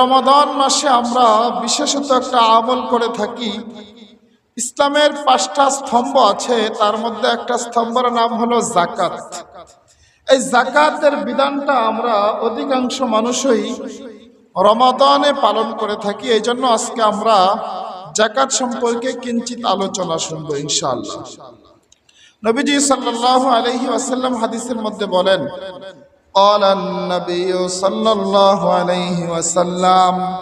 রমাদান মাসে আমরা বিশেষত একটা আমল করে থাকি। ইসলামের পাঁচটা স্তম্ভ আছে, তার মধ্যে একটা স্তম্ভের নাম হলো জাকাত এই জাকাতের বিধানটা আমরা অধিকাংশ মানুষই রমাদানে পালন করে থাকি এই জন্য আজকে আমরা জাকাত সম্পর্কে কিঞ্চিত আলোচনা শুনব ইনশাআল্লাহ। নবীজি সাল্লাল্লাহু আলাইহি ওয়াসাল্লাম হাদিসের মধ্যে বলেন قال النبي صلى الله عليه وسلم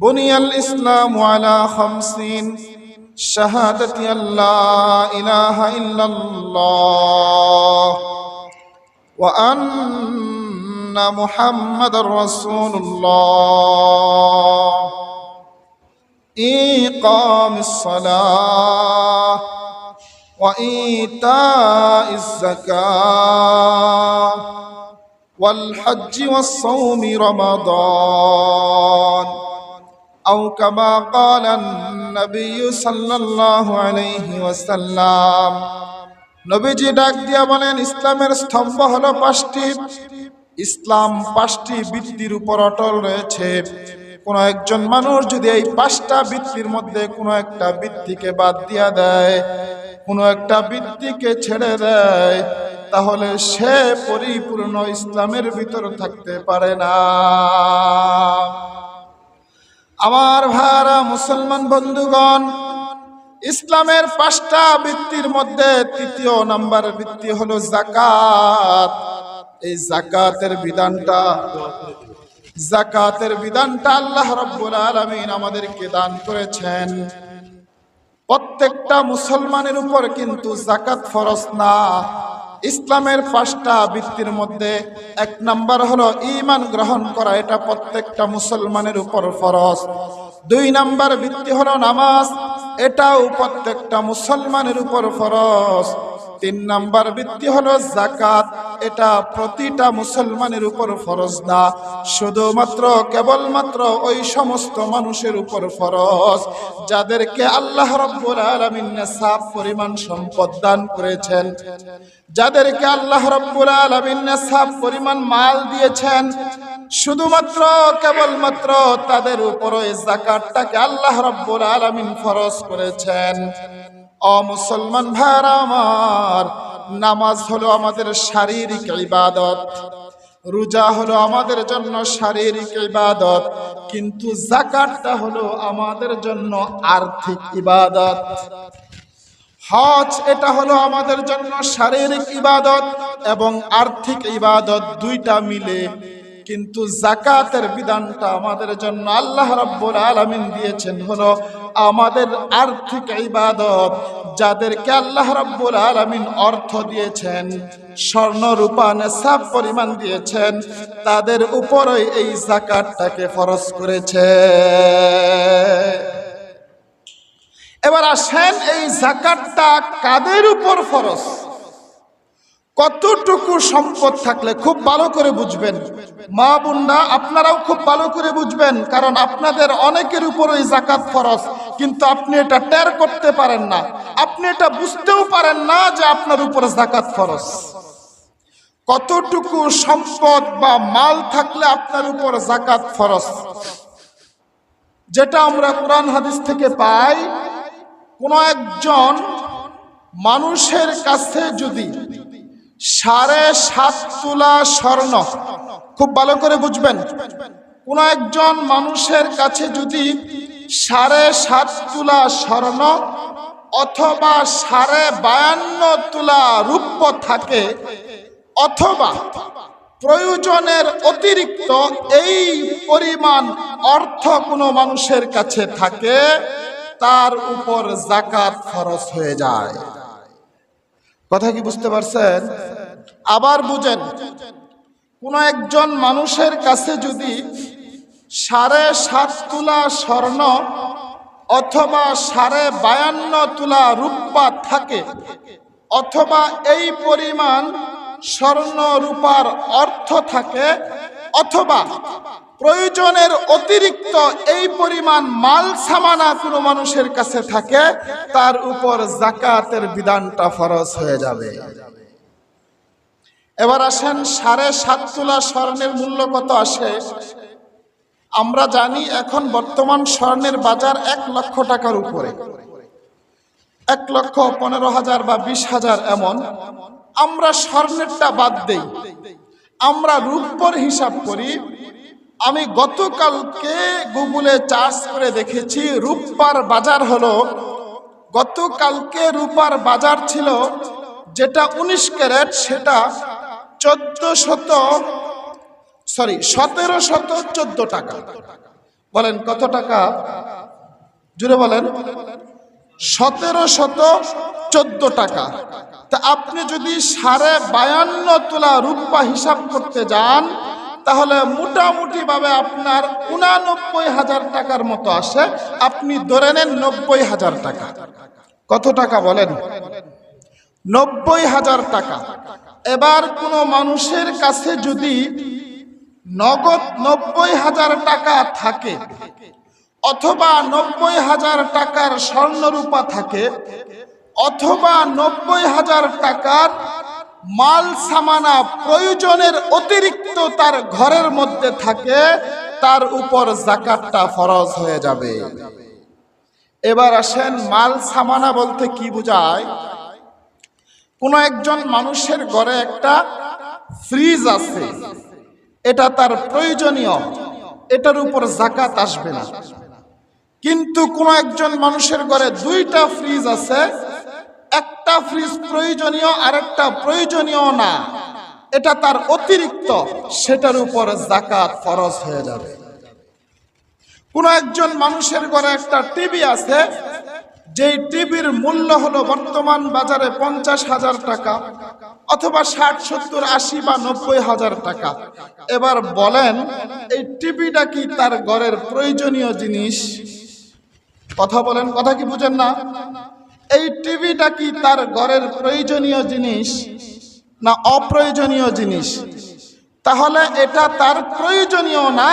بني الإسلام على خمسين شهادة أن لا إله إلا الله وأن محمد رسول الله إقام الصلاة وإيتاء الزكاة والحج والصوم رمضان أو كما قال النبي صلى الله عليه وسلم নবীজি ডাক দিয়া বলেন ইসলামের স্তম্ভ হলো পাঁচটি ইসলাম পাঁচটি বৃত্তির উপর অটল রয়েছে কোন একজন মানুষ যদি এই পাঁচটা বৃত্তির মধ্যে কোনো একটা বৃত্তিকে বাদ দিয়া দেয় কোনো একটা বৃত্তিকে ছেড়ে দেয়, তাহলে সে পরিপূর্ণ ইসলামের ভিতর থাকতে পারে না। আমার ভাইরা মুসলমান বন্ধুগণ, ইসলামের পাঁচটা বৃত্তির মধ্যে তৃতীয় নাম্বার বৃত্তি হলো জাকাত এই জাকাতের বিধানটা জাকাতের বিধানটা আল্লাহ রব্বুল আলামিন আমাদেরকে দান করেছেন। প্রত্যেকটা মুসলমানের উপর কিন্তু জাকাত ফরজ না। ইসলামের পাঁচটা বৃত্তির মধ্যে এক নাম্বার হলো ইমান গ্রহণ করা, এটা প্রত্যেকটা মুসলমানের উপর ফরজ। দুই নাম্বার বৃত্তি হলো নামাজ, এটাও প্রত্যেকটা মুসলমানের উপর ফরজ। তিন নাম্বার বৃত্তি হলো জাকাত এটা প্রতিটা মুসলমানের উপর ফরজ না। শুধুমাত্র, কেবলমাত্র ওই সমস্ত মানুষের উপর ফরজ। যাদেরকে আল্লাহ রব্বুল আলামিন নেশাব পরিমাণ সম্পদ দান করেছেন। যাদেরকে আল্লাহ রব্বুল আলামিন নেশাব পরিমাণ মাল দিয়েছেন। শুধুমাত্র, কেবলমাত্র তাদের উপর জাকাতটাকে আল্লাহ রব্বুল আলামিন ফরজ করেছেন। অ মুসলমান ভাইরা আমার নামাজ হলো আমাদের শারীরিক ইবাদত। রোজা হলো আমাদের জন্য শারীরিক ইবাদত। কিন্তু জাকাতটা হলো আমাদের জন্য আর্থিক ইবাদত। হজ এটা হলো আমাদের জন্য শারীরিক ইবাদত এবং আর্থিক ইবাদত দুইটা মিলে কিন্তু জাকাতের বিধানটা আমাদের জন্য আল্লাহ রাব্বুল আলামিন দিয়েছেন হলো আমাদের আর্থিক ইবাদত, যাদেরকে আল্লাহ রাব্বুল আলামিন অর্থ দিয়েছেন, স্বর্ণ রূপা নেশাব পরিমাণ দিয়েছেন, তাদের উপরই এই জাকাতটাকে ফরজ করেছে। এবার আসেন এই জাকাতটা কাদের উপর ফরজ? কতটুকু সম্পদ থাকলে খুব ভালো করে বুঝবেন? মা বোনরা আপনারাও খুব ভালো করে বুঝবেন, কারণ আপনাদের অনেকের উপর ওই জাকাত ফরজ, কিন্তু আপনি এটা টের করতে পারেন না। আপনি এটা বুঝতেও পারেন না যে আপনার উপরে জাকাত ফরজ। কতটুকু সম্পদ বা মাল থাকলে আপনার উপর জাকাত ফরজ? যেটা আমরা কোরআন হাদিস থেকে পাই, কোন একজন মানুষের কাছে যদি সাড়ে সাত তোলা স্বর্ণ। খুব ভালো করে বুঝবেন। কোন একজন মানুষের কাছে যদি সাড়ে সাত তোলা স্বর্ণ অথবা সাড়ে বায়ান্ন তোলা রূপ্য থাকে, অথবা প্রয়োজনের অতিরিক্ত এই পরিমাণ অর্থ কোনো মানুষের কাছে থাকে, তার উপর জাকাত খরচ হয়ে যায়। কথা কি বুঝতে পারছেন? আবার বুঝেন, কোন একজন মানুষের কাছে যদি সাড়ে সাত তুলা স্বর্ণ অথবা সাড়ে বায়ান্ন তুলা রূপা থাকে, অথবা এই পরিমাণ স্বর্ণ রূপার অর্থ থাকে, অথবা প্রয়োজনের অতিরিক্ত এই পরিমাণ মাল সামানা কোনো মানুষের কাছে থাকে, তার উপর জাকাতের বিধানটা ফরজ হয়ে যাবে। এবার আসেন সাড়ে সাত তোলা স্বর্ণের মূল্য কত আসে? আমরা জানি এখন বর্তমান স্বর্ণের বাজার এক লক্ষ টাকার উপরে। এক লক্ষ পনেরো হাজার বা বিশ হাজার এমন। আমরা স্বর্ণেরটা বাদ দেই। আমরা রূপর হিসাব করি আমি গতকালকে গুগলে চার্জ করে দেখেছি, রূপার বাজার হলো, গতকালকে রূপার বাজার ছিল যেটা উনিশ ক্যারেট, সেটা চোদ্দ শত সরি সতেরো শত চোদ্দ টাকা। বলেন কত টাকা? জুড়ে বলেন। সতেরো শত চোদ্দ টাকা। তা আপনি যদি সাড়ে বায়ান্ন তোলা রূপা হিসাব করতে যান তাহলে মোটামুটি ভাবে আপনার উনানব্বই হাজার টাকার মতো আসে। আপনি ধরে নেন নব্বই হাজার টাকা। কত টাকা বলেন? নব্বই হাজার টাকা। এবার কোনো মানুষের কাছে যদি নগদ নব্বই হাজার টাকা থাকে অথবা নব্বই হাজার টাকার স্বর্ণরূপা থাকে অথবা নব্বই হাজার টাকার মাল সামানা প্রয়োজনের অতিরিক্ত তার ঘরের মধ্যে থাকে, তার উপর জাকাতটা ফরজ হয়ে যাবে। এবার আসেন মাল সামানা বলতে কি বোঝায়? কোনো একজন মানুষের ঘরে একটা ফ্রিজ আছে, এটা তার প্রয়োজনীয়, এটার উপর জাকাত আসবে না। কিন্তু কোন একজন মানুষের ঘরে দুইটা ফ্রিজ আছে একটা ফ্রিজ প্রয়োজনীয়, আরেকটা প্রয়োজনীয় না। এটা তার অতিরিক্ত, সেটার উপর জাকাত ফরজ হয়ে যাবে। কোন একজন মানুষের ঘরে একটা টিভি আছে, যেই টিভির মূল্য হলো বর্তমান বাজারে পঞ্চাশ হাজার টাকা অথবা ষাট, সত্তর, আশি বা নব্বই হাজার টাকা। এবার বলেন, এই টিভিটা কি তার ঘরের প্রয়োজনীয় জিনিস? কথা বলেন, কথা কি বুঝেন না? এই টিভিটা কি তার ঘরের প্রয়োজনীয় জিনিস না অপ্রয়োজনীয় জিনিস? তাহলে এটা তার প্রয়োজনীয় না?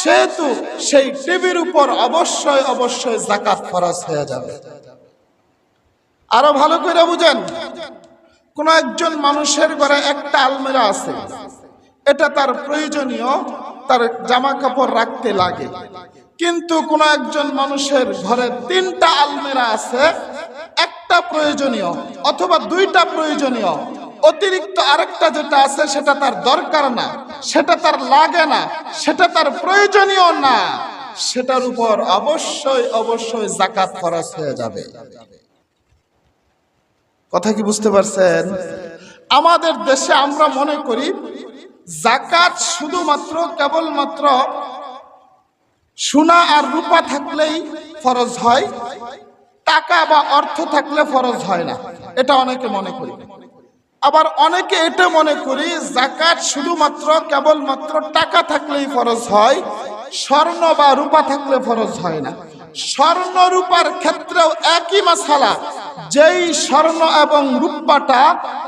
সেহেতু সেই টিভির উপর অবশ্যই অবশ্যই জাকাত খরচ হয়ে যাবে। আরও ভালো করে বুঝেন, কোন একজন মানুষের ঘরে একটা আলমিরা আছে, এটা তার প্রয়োজনীয়, তার জামা কাপড় রাখতে লাগে। কিন্তু কোন একজন মানুষের ঘরে তিনটা আলমিরা আছে একটা প্রয়োজনীয় অথবা দুইটা প্রয়োজনীয়। অতিরিক্ত আরেকটা যেটা আছে, সেটা তার দরকার না, সেটা তার লাগে না, সেটা তার প্রয়োজনীয় না, সেটার উপর অবশ্যই অবশ্যই জাকাত খরচ হয়ে যাবে। কথা কি বুঝতে পারছেন? আমাদের দেশে আমরা মনে করি জাকাত শুধুমাত্র, কেবলমাত্র সোনা আর রূপা থাকলেই ফরজ হয়। টাকা বা অর্থ থাকলে ফরজ হয় না। এটা অনেকে মনে করি। আবার অনেকে এটা মনে করি জাকাত শুধুমাত্র কেবলমাত্র টাকা থাকলেই ফরজ হয়, স্বর্ণ বা রূপা থাকলে ফরজ হয় না। স্বর্ণ, রূপার ক্ষেত্রেও একই মাসালা। যেই স্বর্ণ এবং রূপাটা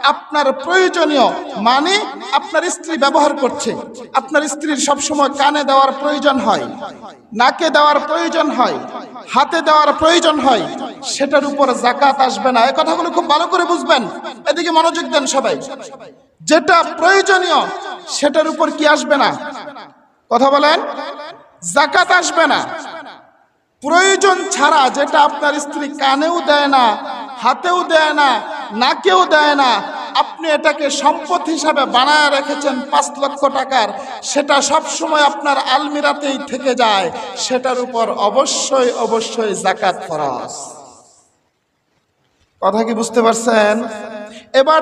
আপনার প্রয়োজনীয় মানে আপনার স্ত্রী ব্যবহার করছে, আপনার স্ত্রীর সবসময় কানে দেওয়ার প্রয়োজন হয়, নাকে দেওয়ার প্রয়োজন হয়, হাতে দেওয়ার প্রয়োজন হয়, সেটার উপর জাকাত আসবে না। এই কথাগুলো খুব ভালো করে বুঝবেন। এদিকে মনোযোগ দেন সবাই। যেটা প্রয়োজনীয়, সেটার উপর কি আসবে না? কথা বলেন? জাকাত আসবে না। প্রয়োজন ছাড়া যেটা আপনার স্ত্রী কানেও দেয় না হাতেও দেয় না, নাকেও দেয় না। আপনি এটাকে সম্পদ হিসাবে বানায় রেখেছেন পাঁচ লক্ষ টাকার। সেটা সব সময় আপনার আলমিরাতেই থেকে যায়। সেটার উপর অবশ্যই অবশ্যই জাকাত খরচ কথা কি বুঝতে পারছেন? এবার